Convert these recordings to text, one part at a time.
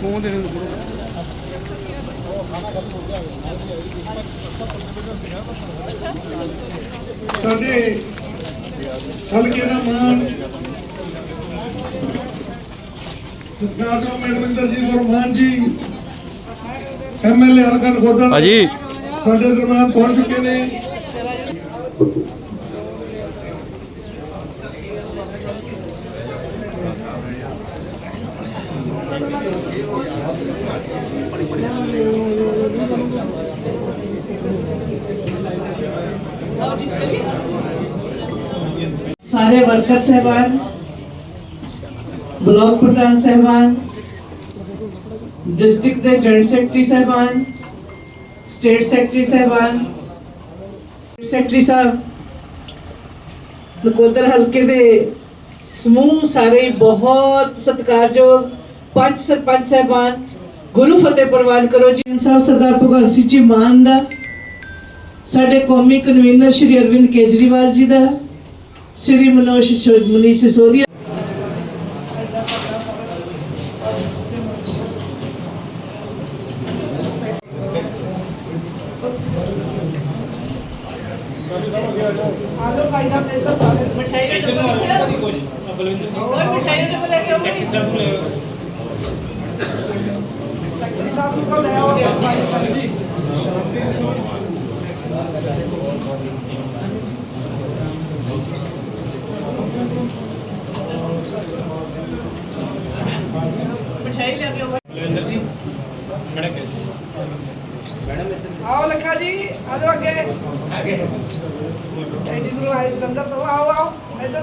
Phone ਦੇ ਦੇ ਸਾਡੇ ਹਲਕੇ ਦਾ ਮਾਨ? ਸਤਿਕਾਰਯੋਗ ਮਨਵਿੰਦਰ ਜੀ ਵਰਮਾਨ ਜੀ ਐਮਐਲਏ ਹਲਕਾ ਭਾਜੀ ਸਾਡੇ ਦਰਮਿਆਨ ਪਹੁੰਚ ਚੁੱਕੇ ਨੇ। ਸਾਰੇ ਵਰਕਰ ਸਹਿਬਾਨ, ਬਲਾਕ ਪ੍ਰਧਾਨ ਸਹਿਬਾਨ, ਡਿਸਟ੍ਰਿਕਟ ਦੇ ਜਨਰਲ ਸੈਕਟਰੀ ਸਹਿਬਾਨ, ਸਟੇਟ ਸੈਕਟਰੀ ਸਹਿਬਾਨ, ਸੈਕਟਰੀ ਸਾਹਿਬ, ਨਕੋਦਰ ਹਲਕੇ ਦੇ ਸਮੂਹ ਸਾਰੇ ਬਹੁਤ ਸਤਿਕਾਰਯੋਗ ਪੰਜ ਸਰਪੰਚ ਸਹਿਬਾਨ ਗੁਰੂ ਫਤਿਹ ਪ੍ਰਵਾਨ ਕਰੋ। ਜੀ ਸਾਹਿਬ ਸਰਦਾਰ ਭਗਵੰਤ ਸਿੰਘ ਜੀ ਮਾਨ ਦਾ, ਸਾਡੇ ਕੌਮੀ ਕਨਵੀਨਰ ਸ਼੍ਰੀ ਅਰਵਿੰਦ ਕੇਜਰੀਵਾਲ ਜੀ ਦਾ, ਸ਼੍ਰੀ ਮਨੋਜ ਮਨੀਸ਼ ਸਿਸੋਦੀਆ ਆਓ ਲੱਖਾ ਜੀ ਆ ਜਾਓ ਅੱਗੇ। ਅੱਗੇ। ਐਡੀ ਨੂੰ ਆਏ ਜਲੰਧਰ ਤੋਂ। ਆਓ ਆਓ ਇੱਧਰ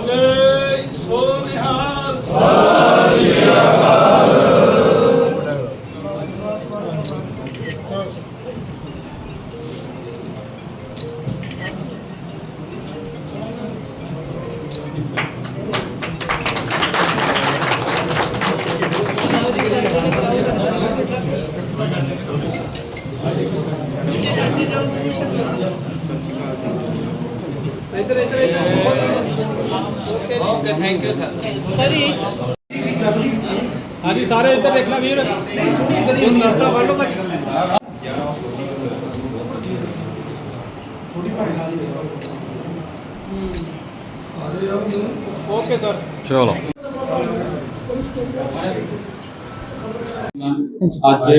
ਸੋ ਜੀ ਦੇਖੋ ਠੀਕ ਹੈ ਇੱਧਰ ਇੱਧਰ ਓਕੇ ਥੈਂਕ ਯੂ ਸਰ ਹਾਂਜੀ ਸਾਰੇ ਇੱਧਰ ਦੇਖਣਾ ਵੀਰ। ਤੁਹਾਨੂੰ ਰਸਤਾ ਫੜ ਲਓ ਤੱਕ ਓਕੇ ਸਰ। ਚਲੋ। ਅੱਜ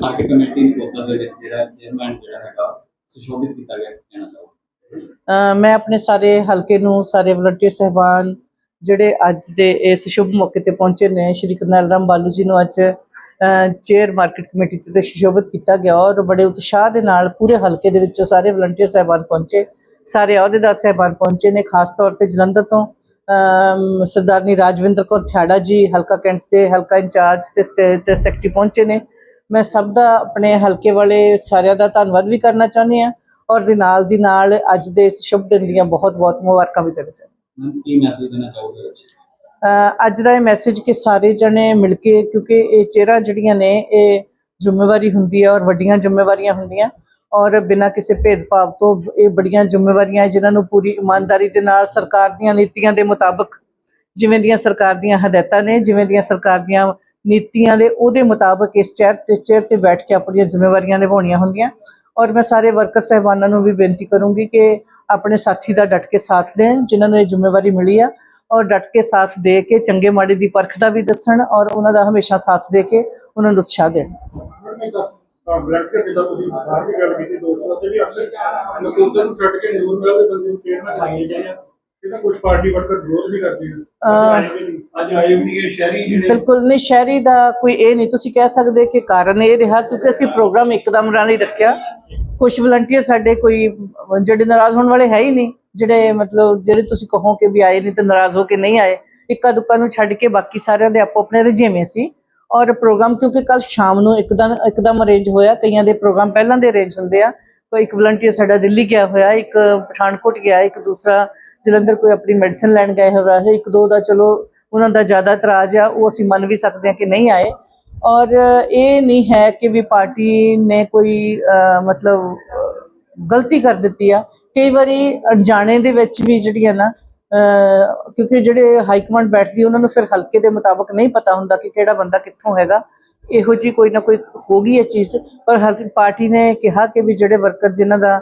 ਮਾਰਕੀਟ ਕਮੇਟੀ ਨੂੰ ਕੋਤਾ ਦੇ ਵਿੱਚ ਜਿਹੜਾ ਚੇਅਰਮੈਨ ਜਿਹੜਾ ਹੈਗਾ ਸੁਸ਼ੋਭਿਤ ਕੀਤਾ ਗਿਆ ਕਹਿਣਾ ਚਾਹੋ। ਅ, ਮੈਂ ਆਪਣੇ ਸਾਰੇ ਹਲਕੇ ਨੂੰ ਸਾਰੇ ਵਲੰਟੀਅਰ ਸਹਿਬਾਨ ਜਿਹੜੇ ਅੱਜ ਦੇ ਇਸ ਸ਼ੁਭ ਮੌਕੇ ਤੇ ਪਹੁੰਚੇ ਨੇ, ਸ਼੍ਰੀ ਕਰਨੈਲ ਰਾਮ ਬਾਲੂ ਜੀ ਨੂੰ ਅੱਜ ਚੇਅਰ ਮਾਰਕੀਟ ਕਮੇਟੀ ਤੇ ਸ਼ੁਭਤ ਕੀਤਾ ਗਿਆ ਔਰ ਬੜੇ ਉਤਸ਼ਾਹ ਦੇ ਨਾਲ ਪੂਰੇ ਹਲਕੇ ਦੇ ਵਿੱਚੋਂ ਸਾਰੇ ਵਲੰਟੀਅਰ ਸਹਿਬਾਨ ਪਹੁੰਚੇ, ਸਾਰੇ ਅਹੁਦੇਦਾਰ ਸਹਿਬਾਨ ਪਹੁੰਚੇ ਨੇ, ਖਾਸ ਤੌਰ ਤੇ ਜਲੰਧਰ ਤੋਂ ਸਰਦਾਰਨੀ ਰਾਜਵਿੰਦਰ ਕੌਰ ਠਾੜਾ ਜੀ, ਹਲਕਾ ਕੈਂਟ 'ਤੇ ਹਲਕਾ ਇੰਚਾਰਜ ਤੇ ਸਟੇਟ ਤੇ ਸੈਕਟਰੀ ਪਹੁੰਚੇ ਨੇ। ਮੈਂ ਸਭ ਦਾ ਆਪਣੇ ਹਲਕੇ ਵਾਲੇ ਸਾਰਿਆਂ ਦਾ ਧੰਨਵਾਦ ਵੀ ਕਰਨਾ ਚਾਹੁੰਦੀ ਹਾਂ ਔਰ ਦੇ ਨਾਲ ਦੀ ਨਾਲ ਅੱਜ ਦੇ ਇਸ ਸ਼ੁਭ ਦਿਨ ਦੀਆਂ ਬਹੁਤ ਬਹੁਤ ਮੁਬਾਰਕਾਂ ਵੀ ਦੇਣਾ ਚਾਹੁੰਦੀ ਮੈਮ, ਕੀ ਮੈਸੇਜ ਦੇਣਾ ਚਾਹੋਗੇ ਅੱਜ ਦਾ ਇਹ ਮੈਸੇਜ ਕਿ ਸਾਰੇ ਜਣੇ ਮਿਲ ਕੇ, ਕਿਉਂਕਿ ਇਹ ਚਿਹਰਾ ਜਿਹੜੀਆਂ ਨੇ, ਇਹ ਜ਼ਿੰਮੇਵਾਰੀ ਹੁੰਦੀ ਹੈ ਔਰ ਵੱਡੀਆਂ ਜ਼ਿੰਮੇਵਾਰੀਆਂ ਹੁੰਦੀਆਂ। ਔਰ ਬਿਨਾਂ ਕਿਸੇ ਭੇਦਭਾਵ ਤੋਂ ਇਹ ਬੜੀਆਂ ਜ਼ਿੰਮੇਵਾਰੀਆਂ ਜਿਨ੍ਹਾਂ ਨੂੰ ਪੂਰੀ ਇਮਾਨਦਾਰੀ ਦੇ ਨਾਲ ਸਰਕਾਰ ਦੀਆਂ ਨੀਤੀਆਂ ਦੇ ਮੁਤਾਬਕ, ਜਿਵੇਂ ਦੀਆਂ ਸਰਕਾਰ ਦੀਆਂ ਹਦਾਇਤਾਂ ਨੇ, ਜਿਵੇਂ ਦੀਆਂ ਸਰਕਾਰ ਦੀਆਂ ਨੀਤੀਆਂ ਦੇ ਉਹਦੇ ਮੁਤਾਬਕ ਇਸ ਚੇਅਰ ਤੇ ਚੇਅਰ ਤੇ ਬੈਠ ਕੇ ਆਪਣੀਆਂ ਜ਼ਿੰਮੇਵਾਰੀਆਂ ਨਿਭਾਉਣੀਆਂ ਹੁੰਦੀਆਂ। ਔਰ ਮੈਂ ਸਾਰੇ ਵਰਕਰ ਸਹਿਬਾਨਾਂ ਨੂੰ ਵੀ ਬੇਨਤੀ ਕਰੂੰਗੀ ਕਿ ਆਪਣੇ ਸਾਥੀ ਦਾ ਡਟ ਕੇ ਸਾਥ ਦੇਣ ਜਿਨ੍ਹਾਂ ਨੂੰ ਇਹ ਜ਼ਿੰਮੇਵਾਰੀ ਮਿਲੀ ਆ ਔਰ ਡਟ ਕੇ ਸਾਥ ਦੇ ਕੇ ਚੰਗੇ ਮਾੜੇ ਦੀ ਪਰਖ ਦਾ ਵੀ ਦੱਸਣ ਔਰ ਉਹਨਾਂ ਦਾ ਹਮੇਸ਼ਾ ਸਾਥ ਦੇ ਕੇ ਉਹਨਾਂ ਨੂੰ ਉਤਸ਼ਾਹ ਦੇਣ। ਬਲੱਡ ਕੇ ਜਿੱਦਾਂ ਤੁਸੀਂ ਬਾਹਰ ਵੀ ਗੱਲ ਕੀਤੀ ਦੋਸਤਾਂ ਤੇ ਵੀ ਅਕਸਰ ਨਕੋਦਰ ਨੂੰ ਛੱਡ ਕੇ ਨਿਊਰ ਮਿਲ ਦੇ ਬੰਦੇ ਨੂੰ ਚੇਅਰਮੈਨ ਬਣਾਏ ਗਏ ਆ ਇਹਦਾ ਕੁਝ ਪਾਰਟੀ ਵਰਕਰ ਵਿਰੋਧ ਵੀ ਕਰਦੇ ਆ ਅੱਜ ਆਏ ਵੀ ਨਹੀਂ ਅੱਜ ਆਏ ਵੀ ਨਹੀਂ ਸ਼ਹਿਰੀ ਜਿਹੜੇ ਬਿਲਕੁਲ ਨਹੀਂ ਸ਼ਹਿਰੀ ਦਾ ਕੋਈ ਇਹ ਨਹੀਂ ਤੁਸੀਂ ਕਹਿ ਸਕਦੇ ਕਿ ਕਾਰਨ ਇਹ ਰਿਹਾ ਕਿਉਂਕਿ ਅਸੀਂ ਪ੍ਰੋਗਰਾਮ ਇੱਕਦਮ ਹੀ ਰੱਖਿਆ। ਕੁਝ ਵਲੰਟੀਅਰ ਸਾਡੇ ਕੋਈ, ਜਿਹੜੇ ਨਾਰਾਜ਼ ਹੋਣ ਵਾਲੇ ਹੈ ਹੀ ਨਹੀਂ, ਜਿਹੜੇ ਮਤਲਬ ਜਿਹੜੇ ਤੁਸੀਂ ਕਹੋ ਕਿ ਵੀ ਆਏ ਨਹੀਂ ਤੇ ਨਾਰਾਜ਼ ਹੋ ਕੇ ਨਹੀਂ ਆਏ, ਇੱਕਾ ਦੁੱਕਾ ਨੂੰ ਛੱਡ ਕੇ ਬਾਕੀ ਸਾਰਿਆਂ ਦੇ ਆਪੋ ਆਪਣੇ ਰਜੇਵੇਂ ਸੀ। ਔਰ ਪ੍ਰੋਗਰਾਮ ਕਿਉਂਕਿ ਕੱਲ ਸ਼ਾਮ ਨੂੰ ਇੱਕਦਮ ਇੱਕਦਮ ਅਰੇਂਜ ਹੋਇਆ, ਕਈਆਂ ਦੇ ਪ੍ਰੋਗਰਾਮ ਪਹਿਲਾਂ ਦੇ ਅਰੇਂਜ ਹੁੰਦੇ ਆ। ਕੋਈ ਇੱਕ ਵਲੰਟੀਅਰ ਸਾਡਾ ਦਿੱਲੀ ਗਿਆ ਹੋਇਆ, ਇੱਕ ਪਠਾਨਕੋਟ ਗਿਆ, ਇੱਕ ਦੂਸਰਾ ਜਲੰਧਰ ਕੋਈ ਆਪਣੀ ਮੈਡੀਸਨ ਲੈਣ ਗਏ ਹੋਇਆ ਹੈ ਇੱਕ ਦੋ ਦਾ ਚਲੋ ਉਹਨਾਂ ਦਾ ਜ਼ਿਆਦਾ ਇਤਰਾਜ਼ ਆ, ਉਹ ਅਸੀਂ ਮੰਨ ਵੀ ਸਕਦੇ ਹਾਂ ਕਿ ਨਹੀਂ ਆਏ। ਔਰ ਇਹ ਨਹੀਂ ਹੈ ਕਿ ਵੀ ਪਾਰਟੀ ਨੇ ਕੋਈ ਮਤਲਬ, ਗਲਤੀ ਕਰ ਦਿੱਤੀ ਆ। ਕਈ ਵਾਰੀ ਅਣਜਾਣੇ ਦੇ ਵਿੱਚ ਵੀ ਜਿਹੜੀਆਂ ਨਾ ਕਿਉਂਕਿ ਜਿਹੜੇ ਹਾਈ ਕਮਾਂਡ ਬੈਠਦੀ, ਉਹਨਾਂ ਨੂੰ ਫਿਰ ਹਲਕੇ ਦੇ ਮੁਤਾਬਕ ਨਹੀਂ ਪਤਾ ਹੁੰਦਾ ਕਿ ਕਿਹੜਾ ਬੰਦਾ ਕਿੱਥੋਂ ਹੈਗਾ। ਇਹੋ ਜੀ ਕੋਈ ਨਾ ਕੋਈ ਹੋ ਗਈ ਇਹ ਚੀਜ਼। ਪਰ ਹਰ ਪਾਰਟੀ ਨੇ ਕਿਹਾ ਕਿ ਵੀ ਜਿਹੜੇ ਵਰਕਰ ਜਿਨ੍ਹਾਂ ਦਾ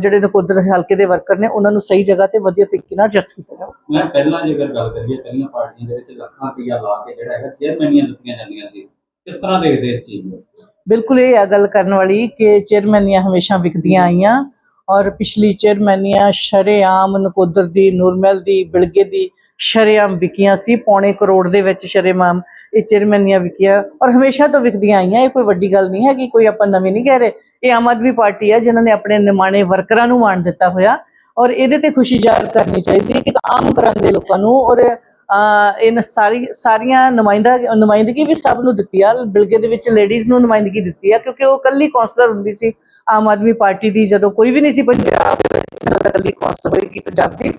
ਜਿਹੜੇ ਨਕੋਦਰ ਹਲਕੇ ਦੇ ਵਰਕਰ ਨੇ ਉਹਨਾਂ ਨੂੰ ਸਹੀ ਜਗ੍ਹਾ ਤੇ ਵਧੀਆ ਤਰੀਕੇ ਨਾਲ ਐਡਜਸਟ ਕੀਤਾ ਜਾਵੇ। ਮੈਂ ਪਹਿਲਾਂ ਜੇਕਰ ਗੱਲ ਕਰੀਏ ਪਹਿਲੀਆਂ ਪਾਰਟੀਆਂ ਦੇ ਵਿੱਚ ਲੱਖਾਂ ਰੁਪਈਆ ਲਾ ਕੇ ਜਿਹੜਾ ਹੈਗਾ ਚੇਅਰਮੈਨੀਆਂ ਦਿੱਤੀਆਂ ਜਾਂਦੀਆਂ ਸੀ। ਕਿਸ ਤਰ੍ਹਾਂ ਦੇਖਦੇ ਇਸ ਚੀਜ਼ ਨੂੰ? ਬਿਲਕੁਲ ਇਹ ਆ ਗੱਲ ਕਰਨ ਵਾਲੀ ਕਿ ਚੇਅਰਮੈਨੀਆਂ ਹਮੇਸ਼ਾ ਵਿਕਦੀਆਂ ਆਈਆਂ। ਔਰ ਪਿਛਲੀ ਚੇਅਰਮੈਨੀਆਂ ਸ਼ਰੇਆਮ ਨਕੋਦਰ ਦੀ, ਨੂਰਮਹਿਲ ਦੀ, ਬਿਲਗੇ ਦੀ ਸ਼ਰੇਆਮ ਵਿਕੀਆਂ ਸੀ, ਪੌਣੇ ਕਰੋੜ ਦੇ ਵਿੱਚ ਸ਼ਰੇਆਮ ਇਹ ਚੇਅਰਮੈਨੀਆਂ ਵਿਕੀਆਂ ਔਰ ਹਮੇਸ਼ਾ ਤੋਂ ਵਿਕਦੀਆਂ ਆਈਆਂ, ਇਹ ਕੋਈ ਵੱਡੀ ਗੱਲ ਨਹੀਂ ਹੈ ਕਿ ਕੋਈ ਆਪਾਂ ਨਵੀਂ ਨਹੀਂ ਕਹਿ ਰਹੇ। ਇਹ ਆਮ ਆਦਮੀ ਪਾਰਟੀ ਹੈ ਜਿਨ੍ਹਾਂ ਨੇ ਆਪਣੇ ਨਿਮਾਣੇ ਵਰਕਰਾਂ ਨੂੰ ਮਾਣ ਦਿੱਤਾ ਹੋਇਆ ਔਰ ਇਹਦੇ ਤੇ ਖੁਸ਼ੀ ਜ਼ਾਹਰ ਕਰਨੀ ਚਾਹੀਦੀ ਹੈ ਕਿ ਆਮ ਘਰਾਂ ਦੇ ਲੋਕਾਂ ਨੂੰ ਔਰ ਅਹ, ਸਾਰੀ ਸਾਰੀਆਂ ਨੁਮਾਇੰਦਾ ਨੁਮਾਇੰਦਗੀ ਵੀ ਸਭ ਨੂੰ ਦਿੱਤੀ ਆ ਬਿਲਗੇ ਦੇ ਵਿੱਚ ਲੇਡੀਜ਼ ਨੂੰ ਨੁਮਾਇੰਦਗੀ ਦਿੱਤੀ ਆ ਕਿਉਂਕਿ ਉਹ ਕੱਲੀ ਕੌਂਸਲਰ ਹੁੰਦੀ ਸੀ ਆਮ ਆਦਮੀ ਪਾਰਟੀ ਦੀ ਜਦੋਂ ਕੋਈ ਵੀ ਨਹੀਂ ਸੀ ਪੰਜਾਬ ਦੇ ਵਿੱਚ ਕੱਲੀ ਕੌਂਸਲਰ ਹੋਏਗੀ ਪੰਜਾਬ ਦੀ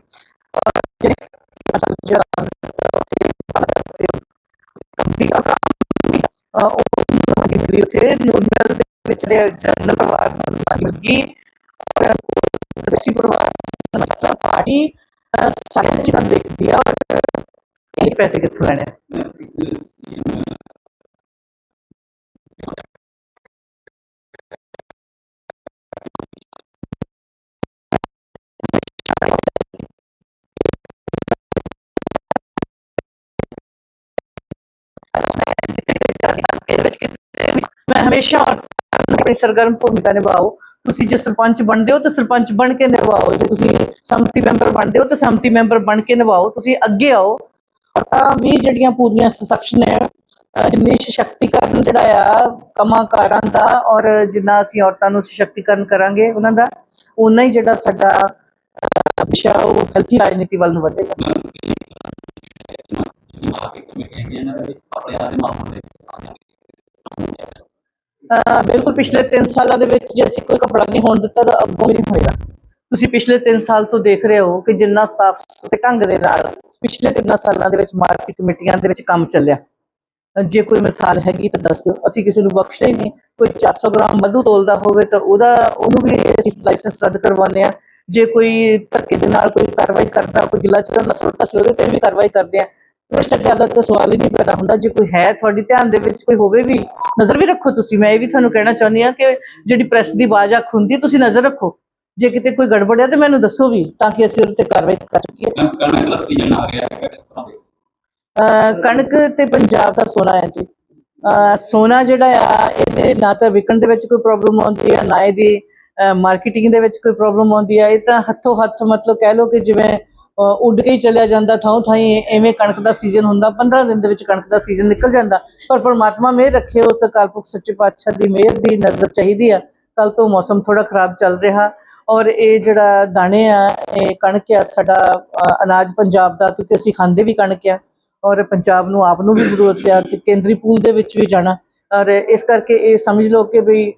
ਕੰਪਨੀ ਦਾ ਕੰਮ ਉਹ ਨੁਮਾਇੰਦਗੀ ਉੱਥੇ ਨੂਰਮਹਿਲ ਦੇ ਵਿੱਚ ਜਿਹੜੇ ਜਨਰਲ ਪਰਿਵਾਰ ਨੂੰ ਨੁਮਾਇੰਦਗੀ ਔਰ ਦੇਸੀ ਪਰਿਵਾਰ ਮਤਲਬ ਪਾਰਟੀ ਅਹ, ਚੀਜ਼ਾਂ ਦੇਖਦੀ ਆ ਔਰ ਇਹ ਪੈਸੇ ਕਿੱਥੋਂ ਲੈਣੇ ਆ? ਮੈਂ ਇੱਕ CM ਮੈਂ ਹਮੇਸ਼ਾ ਆਪਣੀ ਸਰਗਰਮ ਭੂਮਿਕਾ ਨਿਭਾਓ ਤੁਸੀਂ ਜੇ ਸਰਪੰਚ ਬਣਦੇ ਹੋ ਤਾਂ ਸਰਪੰਚ ਬਣ ਕੇ ਨਿਭਾਓ ਜੇ ਤੁਸੀਂ ਸੰਮਤੀ ਮੈਂਬਰ ਬਣਦੇ ਹੋ ਤਾਂ ਸੰਮਤੀ ਮੈਂਬਰ ਬਣ ਕੇ ਨਿਭਾਓ ਤੁਸੀਂ ਅੱਗੇ ਆਓ ਔਰ ਤਾਂ ਵੀ ਜਿਹੜੀਆਂ ਪੂਰੀਆਂ ਸਸ਼ਕਤ ਨੇ ਅਹ ਸਸ਼ਕਤੀਕਰਨ ਜਿਹੜਾ ਆ ਕਮਾਕਾਰਾਂ ਦਾ ਔਰ ਜਿੰਨਾ ਅਸੀਂ ਔਰਤਾਂ ਨੂੰ ਸਸ਼ਕਤੀਕਰਨ ਕਰਾਂਗੇ ਉਹਨਾਂ ਦਾ ਉਨਾ ਹੀ ਜਿਹੜਾ ਸਾਡਾ ਅਹ, ਉਹ ਹੈਲਥੀ ਰਾਜਨੀਤੀ ਵੱਲ ਨੂੰ ਵਧੇਗਾ। ਬਿਲਕੁਲ ਪਿਛਲੇ 3 ਸਾਲਾਂ ਦੇ ਵਿੱਚ ਜੇ ਅਸੀਂ ਕੋਈ ਕਪੜਾ ਨਹੀਂ ਹੋਣ ਦਿੱਤਾ ਤਾਂ ਅੱਗੋਂ ਵੀ ਨਹੀਂ ਹੋਏਗਾ। ਤੁਸੀਂ ਪਿਛਲੇ 3 ਸਾਲ ਤੋਂ ਦੇਖ ਰਹੇ ਹੋ ਕਿ ਜਿੰਨਾ ਸਾਫ਼ ਸੁਥਰੇ ਢੰਗ ਦੇ ਨਾਲ ਪਿਛਲੇ 3 ਸਾਲਾਂ ਦੇ ਵਿੱਚ ਮਾਰਕੀਟ ਕਮੇਟੀਆਂ ਦੇ ਵਿੱਚ ਕੰਮ ਚੱਲਿਆ। ਜੇ ਕੋਈ ਮਿਸਾਲ ਹੈਗੀ ਤਾਂ ਦੱਸ ਦਿਓ। ਅਸੀਂ ਕਿਸੇ ਨੂੰ ਬਖਸ਼ਿਆ ਹੀ ਨਹੀਂ। ਕੋਈ 400 ਗ੍ਰਾਮ ਵਾਧੂ ਤੋਲਦਾ ਹੋਵੇ ਤਾਂ ਉਹਦਾ, ਉਹਨੂੰ ਵੀ ਅਸੀਂ ਲਾਇਸੈਂਸ ਰੱਦ ਕਰਵਾਉਂਦੇ ਆ ਜੇ ਕੋਈ ਧੱਕੇ ਦੇ ਨਾਲ ਕੋਈ ਕਾਰਵਾਈ ਕਰਦਾ, ਕੋਈ ਗਿਲਾ ਚੜਾ ਨਸਲਤਾ ਸੀ, ਉਹਦੇ ਤੇ ਵੀ ਕਾਰਵਾਈ ਕਰਦੇ ਆ ਭ੍ਰਿਸ਼ਟਾਚਾਰ ਦਾ ਤਾਂ ਸਵਾਲ ਹੀ ਨਹੀਂ ਪੈਦਾ ਹੁੰਦਾ। ਜੇ ਕੋਈ ਹੈ ਤੁਹਾਡੀ ਧਿਆਨ ਦੇ ਵਿੱਚ, ਕੋਈ ਹੋਵੇ ਵੀ, ਨਜ਼ਰ ਵੀ ਰੱਖੋ ਤੁਸੀਂ। ਮੈਂ ਇਹ ਵੀ ਤੁਹਾਨੂੰ ਕਹਿਣਾ ਚਾਹੁੰਦੀ ਆ ਕਿ ਜਿਹੜੀ ਪ੍ਰੈਸ ਦੀ ਆਵਾਜ਼ ਅੱਖ ਹੁੰਦੀ ਤੁਸੀਂ ਨਜ਼ਰ ਰੱਖੋ। ਜੇ ਕਿਤੇ ਕੋਈ ਗੜਬੜ ਹੈ ਤਾਂ ਮੈਨੂੰ ਦੱਸੋ ਵੀ ਤਾਂ ਕਿ ਅਸੀਂ ਉਹਦੇ ਤੇ ਕਾਰਵਾਈ ਕਰ ਸਕੀਏ। ਕਣਕ ਦਾ ਸੀਜ਼ਨ ਆ ਰਿਹਾ ਹੈਗਾ ਕਿਸ ਤਰ੍ਹਾਂ ਦੇ। ਅਹ ਕਣਕ ਤੇ ਪੰਜਾਬ ਦਾ ਸੋਨਾ ਹੈ ਜੀ। ਸੋਨਾ ਜਿਹੜਾ ਆ ਇਹਦੇ ਨਾ ਤਾਂ ਵਿਕਣ ਦੇ ਵਿੱਚ ਕੋਈ ਪ੍ਰੋਬਲਮ ਆਉਂਦੀ ਹੈ ਨਾ ਇਹਦੀ ਮਾਰਕੀਟਿੰਗ ਦੇ ਵਿੱਚ ਕੋਈ ਪ੍ਰੋਬਲਮ ਆਉਂਦੀ ਹੈ ਇਹ ਤਾਂ ਹੱਥੋਂ ਹੱਥ ਮਤਲਬ ਕਹਿ ਲਓ ਕਿ ਜਿਵੇਂ ਉੱਡ ਕੇ ਹੀ ਚੱਲਿਆ ਜਾਂਦਾ ਥਾਂ ਥਾਈ ਐਵੇਂ ਕਣਕ ਦਾ ਸੀਜ਼ਨ ਹੁੰਦਾ 15 ਦਿਨ ਦੇ ਵਿੱਚ ਕਣਕ ਦਾ ਸੀਜ਼ਨ ਨਿਕਲ ਜਾਂਦਾ। ਪਰ ਪਰਮਾਤਮਾ ਮਿਹਰ ਰੱਖੇ ਉਸ ਅਕਾਲ ਪੁਰਖ ਸੱਚੇ ਪਾਤਸ਼ਾਹ ਦੀ ਮਿਹਰ ਦੀ ਨਜ਼ਰ ਚਾਹੀਦੀ ਆ। ਕੱਲ ਤੋਂ ਮੌਸਮ ਥੋੜਾ ਖਰਾਬ ਚੱਲ ਰਿਹਾ। ਔਰ ਇਹ ਜਿਹੜਾ ਦਾਣੇ ਆ ਇਹ ਕਣਕ ਆ ਸਾਡਾ ਅਨਾਜ ਪੰਜਾਬ ਦਾ ਕਿਉਂਕਿ ਅਸੀਂ ਖਾਂਦੇ ਵੀ ਕਣਕ ਆ। ਔਰ ਪੰਜਾਬ ਨੂੰ ਆਪ ਨੂੰ ਵੀ ਜ਼ਰੂਰਤ ਆ ਤੇ ਕੇਂਦਰੀ ਪੂਲ ਦੇ ਵਿੱਚ ਵੀ ਜਾਣਾ। ਔਰ ਇਸ ਕਰਕੇ ਇਹ ਸਮਝ ਲਓ ਕਿ ਵੀ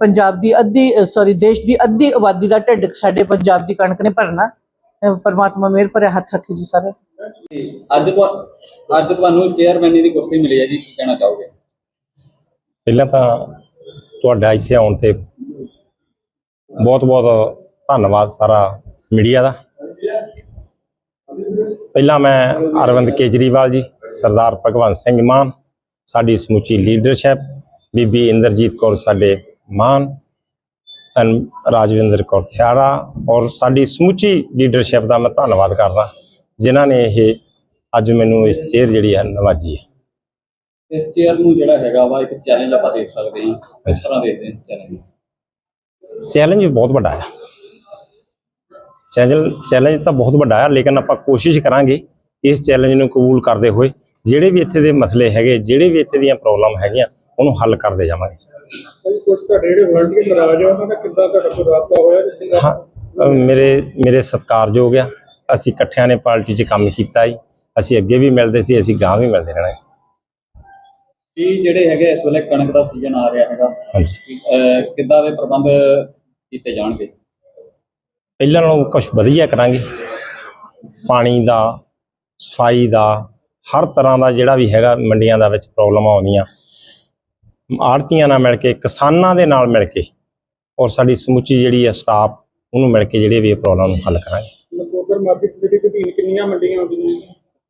ਪੰਜਾਬ ਦੀ ਅੱਧੀ ਸੌਰੀ ਦੇਸ਼ ਦੀ ਅੱਧੀ ਆਬਾਦੀ ਦਾ ਢਿੱਡ ਸਾਡੇ ਪੰਜਾਬ ਦੀ ਕਣਕ ਨੇ ਭਰਨਾ। ਪਰਮਾਤਮਾ ਮਿਹਰ ਭਰਿਆ ਹੱਥ ਰੱਖੇ ਜੀ ਸਾਰੇ। ਅੱਜ ਤੋਂ ਅੱਜ ਤੁਹਾਨੂੰ ਚੇਅਰਮੈਨੀ ਦੀ ਕੁਰਸੀ ਮਿਲੀ ਹੈ ਜੀ ਕੀ ਕਹਿਣਾ ਚਾਹੋਗੇ? ਪਹਿਲਾਂ ਤਾਂ ਤੁਹਾਡਾ ਇੱਥੇ ਆਉਣ ਤੇ ਬਹੁਤ ਬਹੁਤ ਧੰਨਵਾਦ ਸਾਰਾ ਮੀਡੀਆ ਦਾ। ਪਹਿਲਾਂ ਮੈਂ ਅਰਵਿੰਦ ਕੇਜਰੀਵਾਲ ਜੀ ਸਰਦਾਰ ਭਗਵੰਤ ਸਿੰਘ ਮਾਨ ਸਾਡੀ ਸਮੁੱਚੀ ਲੀਡਰਸ਼ਿਪ ਬੀਬੀ ਇੰਦਰਜੀਤ ਕੌਰ ਸਾਡੇ ਮਾਨ ਰਾਜਵਿੰਦਰ ਕੌਰ ਥਿਆੜਾ ਔਰ ਸਾਡੀ ਸਮੁੱਚੀ ਲੀਡਰਸ਼ਿਪ ਦਾ ਮੈਂ ਧੰਨਵਾਦ ਕਰਦਾ ਜਿਨ੍ਹਾਂ ਨੇ ਇਹ ਅੱਜ ਮੈਨੂੰ ਇਸ ਚੇਅਰ ਜਿਹੜੀ ਹੈ ਨਵਾਜੀ ਹੈ। ਇਸ ਚੇਅਰ ਨੂੰ ਜਿਹੜਾ ਹੈਗਾ ਵਾ ਇੱਕ ਚੈਲੰਜ ਆਪਾਂ ਦੇਖ ਸਕਦੇ ਹਾਂ। ਕਿਸ ਤਰ੍ਹਾਂ ਦੇਖਦੇ ਹਾਂ ਇਸ ਚੈਲੰਜ ਚੈਲੰਜ ਬਹੁਤ ਵੱਡਾ ਹੈ ਚੈਲੰਜ ਚੈਲੰਜ ਤਾਂ ਬਹੁਤ ਵੱਡਾ ਹੈ ਲੇਕਿਨ ਆਪਾਂ ਕੋਸ਼ਿਸ਼ ਕਰਾਂਗੇ ਇਸ ਚੈਲੰਜ ਨੂੰ ਕਬੂਲ ਕਰਦੇ ਹੋਏ ਜਿਹੜੇ ਵੀ ਇੱਥੇ ਦੇ ਮਸਲੇ ਹੈਗੇ ਜਿਹੜੇ ਵੀ ਇੱਥੇ ਦੀਆਂ ਪ੍ਰੋਬਲਮ ਹੈਗੀਆਂ ਉਹਨੂੰ ਹੱਲ ਕਰਦੇ ਜਾਵਾਂਗੇ। ਕੁਝ ਤੁਹਾਡੇ ਜਿਹੜੇ ਵਲੰਟੀਅਰ ਨਾਰਾਜ਼ ਆ ਉਹਨਾਂ ਦਾ ਕਿੱਦਾਂ ਤੁਹਾਡਾ ਕੋਈ ਰਾਬਤਾ ਹੋਇਆ ਕਿੰਨਾ ਹਾਂ ਮੇਰੇ ਮੇਰੇ ਸਤਿਕਾਰਯੋਗ ਆ। ਅਸੀਂ ਇਕੱਠਿਆਂ ਨੇ ਪਾਰਟੀ 'ਚ ਕੰਮ ਕੀਤਾ ਜੀ। ਅਸੀਂ ਅੱਗੇ ਵੀ ਮਿਲਦੇ ਸੀ ਅਸੀਂ ਗਾਂ ਵੀ ਮਿਲਦੇ ਰਹਿਣਾ ਕੀ ਜਿਹੜੇ ਹੈਗੇ ਇਸ ਵੇਲੇ ਕਣਕ ਦਾ ਸੀਜ਼ਨ ਆ ਰਿਹਾ ਹੈਗਾ ਹਾਂਜੀ। ਕਿੱਦਾਂ ਦੇ ਪ੍ਰਬੰਧ ਕੀਤੇ ਜਾਣਗੇ? ਪਹਿਲਾਂ ਨਾਲੋਂ ਕੁਝ ਵਧੀਆ ਕਰਾਂਗੇ। ਪਾਣੀ ਦਾ ਸਫ਼ਾਈ ਦਾ ਹਰ ਤਰ੍ਹਾਂ ਦਾ ਜਿਹੜਾ ਵੀ ਹੈਗਾ ਮੰਡੀਆਂ ਦਾ ਵਿੱਚ ਪ੍ਰੋਬਲਮ ਆਉਂਦੀਆਂ। ਆੜਤੀਆਂ ਨਾਲ ਮਿਲ ਕੇ ਕਿਸਾਨਾਂ ਦੇ ਨਾਲ ਮਿਲ ਕੇ ਔਰ ਸਾਡੀ ਸਮੁੱਚੀ ਜਿਹੜੀ ਹੈ ਸਟਾਫ ਉਹਨੂੰ ਮਿਲ ਕੇ ਜਿਹੜੇ ਵੀ ਇਹ ਪ੍ਰੋਬਲਮ ਨੂੰ ਹੱਲ ਕਰਾਂਗੇ। ਨਕੋਦਰ ਮਾਰਕੀਟ ਜਿਹੜੀ ਕਿੰਨੀਆਂ ਮੰਡੀਆਂ ਆਉਂਦੀਆਂ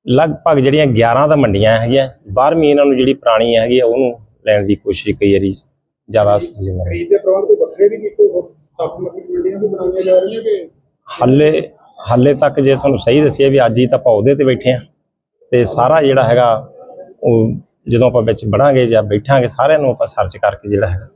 ਲਗਭਗ ਜਿਹੜੀਆਂ 11 ਤਾਂ ਮੰਡੀਆਂ ਹੈਗੀਆਂ 12ਵੀਂ ਇਹਨਾਂ ਨੂੰ ਜਿਹੜੀ ਪੁਰਾਣੀ ਹੈਗੀ ਆ ਉਹਨੂੰ ਲੈਣ ਦੀ ਕੋਸ਼ਿਸ਼ ਕਈ ਵਾਰੀ ਜ਼ਿਆਦਾ ਜਿੰਦਾ ਖਰੀਦ ਦੇ ਪ੍ਰਬੰਧ ਕੋਈ ਵੱਖਰੇ ਵੀ ਕੀਤੇ ਹੋਰ ਸੱਤ ਮਾਰਕੀਟ ਮੰਡੀਆਂ ਵੀ ਬਣਾਈਆਂ ਜਾ ਰਹੀਆਂ ਕਿ ਹਾਲੇ ਹਾਲੇ ਤੱਕ ਜੇ ਤੁਹਾਨੂੰ ਸਹੀ ਦੱਸਿਆ ਵੀ ਅੱਜ ਹੀ ਤਾਂ ਆਪਾਂ ਉਹਦੇ ਤੇ ਬੈਠੇ ਆ ਤੇ ਸਾਰਾ ਜਿਹੜਾ ਹੈਗਾ ਉਹ ਜਦੋਂ ਆਪਾਂ ਵਿੱਚ ਵੜਾਂਗੇ ਜਾਂ ਬੈਠਾਂਗੇ ਸਾਰਿਆਂ ਨੂੰ ਆਪਾਂ ਸਰਚ ਕਰਕੇ ਜਿਹੜਾ ਹੈਗਾ।